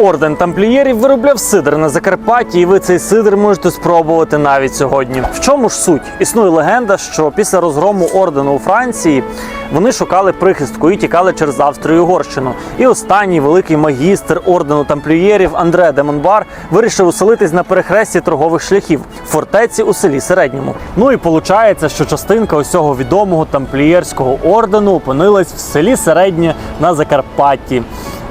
Орден тамплієрів виробляв сидр на Закарпатті, і ви цей сидр можете спробувати навіть сьогодні. В чому ж суть? Існує легенда, що після розгрому ордену у Франції вони шукали прихистку і тікали через Австрію і останній великий магістр ордену тамплієрів Андре де Монбар вирішив уселитись на перехресті торгових шляхів в фортеці у селі Середньому. Ну і виходить, що частинка ось цього відомого тамплієрського ордену опинилась в селі Середнє на Закарпатті.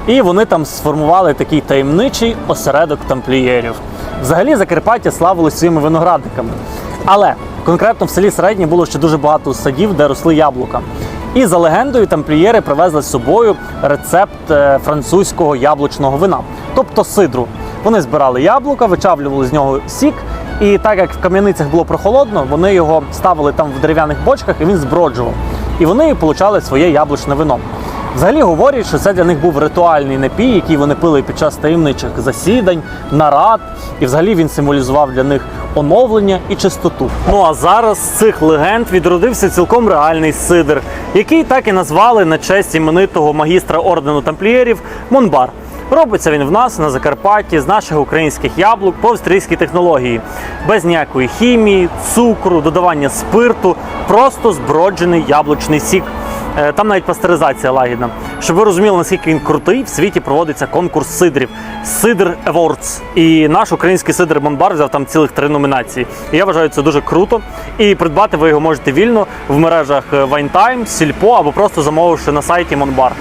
І вони там сформували такий таємничий осередок тамплієрів. Взагалі Закарпаття славилось своїми виноградниками. Але конкретно в селі Середнє було ще дуже багато садів, де росли яблука. І за легендою тамплієри привезли з собою рецепт е, французького яблучного вина, тобто сидру. Вони збирали яблука, вичавлювали з нього сік, і так як в кам'яницях було прохолодно, вони його ставили там в дерев'яних бочках і він зброджував. І вони отримали своє яблучне вино. Взагалі говорять, що це для них був ритуальний напій, який вони пили під час таємничих засідань, нарад, і взагалі він символізував для них оновлення і чистоту. Ну а зараз з цих легенд відродився цілком реальний сидр, який так і назвали на честь іменитого магістра ордену тамплієрів Монбар. Робиться він в нас на Закарпатті з наших українських яблук по австрійській технології, без ніякої хімії, цукру, додавання спирту, просто зброджений яблучний сік. Е, Там навіть пастеризація лагідна. Щоб ви розуміли, наскільки він крутий, в світі проводиться конкурс сидрів Сидр Awards. І наш український сидр Монбар взяв там цілих три номінації. І я вважаю це дуже круто. І придбати ви його можете вільно в мережах Вайнтайм, Сільпо або просто замовивши на сайті Монбар.